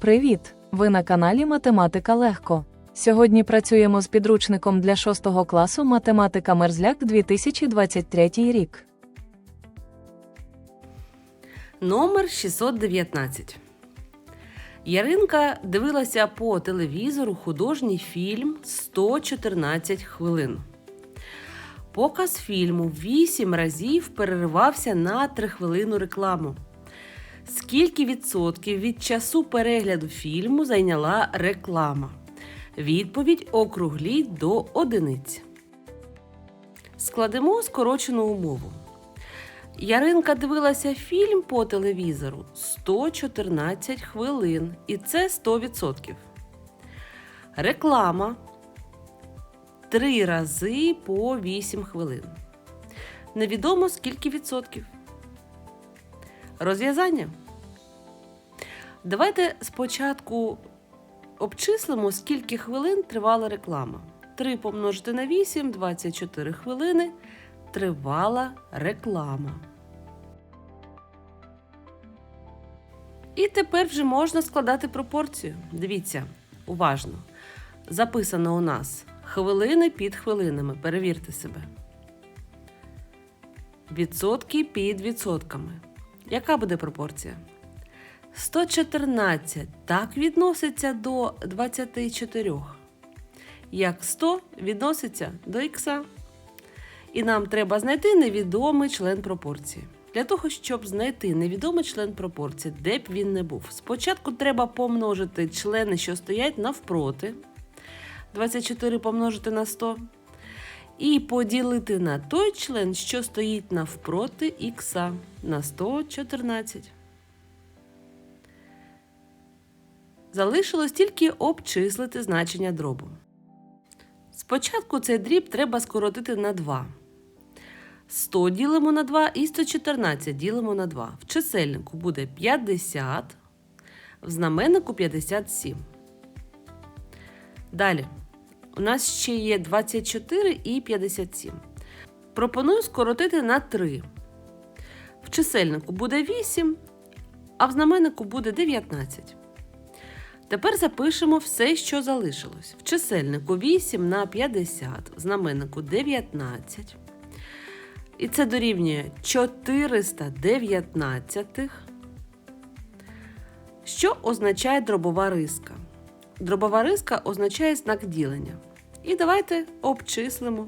Привіт! Ви на каналі Математика Легко. Сьогодні працюємо з підручником для 6 класу Математика Мерзляк 2023 рік. Номер 619. Яринка дивилася по телевізору художній фільм 114 хвилин. Показ фільму 8 разів переривався на 3 хвилину рекламу. Скільки відсотків від часу перегляду фільму зайняла реклама? Відповідь округліть до одиниць. Складемо скорочену умову. Яринка дивилася фільм по телевізору 114 хвилин, і це 100%. Реклама 3 рази по 8 хвилин. Невідомо скільки відсотків. Розв'язання. Давайте спочатку обчислимо, скільки хвилин тривала реклама. 3 помножити на 8 24 хвилини тривала реклама. І тепер вже можна складати пропорцію. Дивіться, уважно. Записано у нас хвилини під хвилинами. Перевірте себе. Відсотки під відсотками. Яка буде пропорція? 114 так відноситься до 24. Як 100 відноситься до х. І нам треба знайти невідомий член пропорції. Для того, щоб знайти невідомий член пропорції, де б він не був, спочатку треба помножити члени, що стоять навпроти. 24 помножити на 100. І поділити на той член, що стоїть навпроти х на 114. Залишилось тільки обчислити значення дробу. Спочатку цей дріб треба скоротити на 2. 100 ділимо на 2 і 114 ділимо на 2. В чисельнику буде 50, в знаменнику 57. Далі. У нас ще є 24 і 57. Пропоную скоротити на 3. В чисельнику буде 8, а в знаменнику буде 19. Тепер запишемо все, що залишилось. В чисельнику 8 на 50, в знаменнику 19. І це дорівнює 419, що означає дробова риска. Дробова риска означає знак ділення. І давайте обчислимо.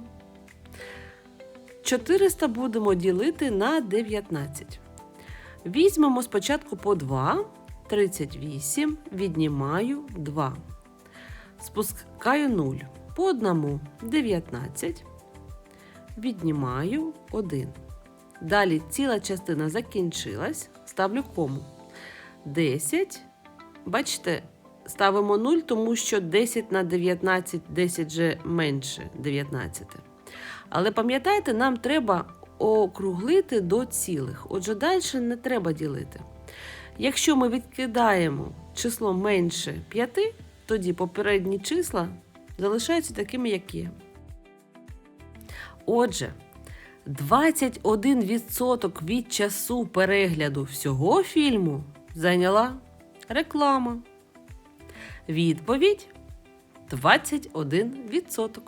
400 будемо ділити на 19. Візьмемо спочатку по 2, 38, віднімаю 2. Спускаю 0. По одному 19 віднімаю 1. Далі ціла частина закінчилась, ставлю кому. 10. Бачите, ставимо 0, тому що 10 на 19, 10 же менше 19. Але пам'ятайте, нам треба округлити до цілих. Отже, далі не треба ділити. Якщо ми відкидаємо число менше 5, тоді попередні числа залишаються такими, як є. Отже, 21% від часу перегляду всього фільму зайняла реклама. Відповідь 21%.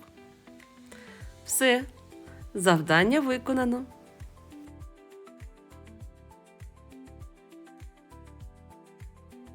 Все. Завдання виконано.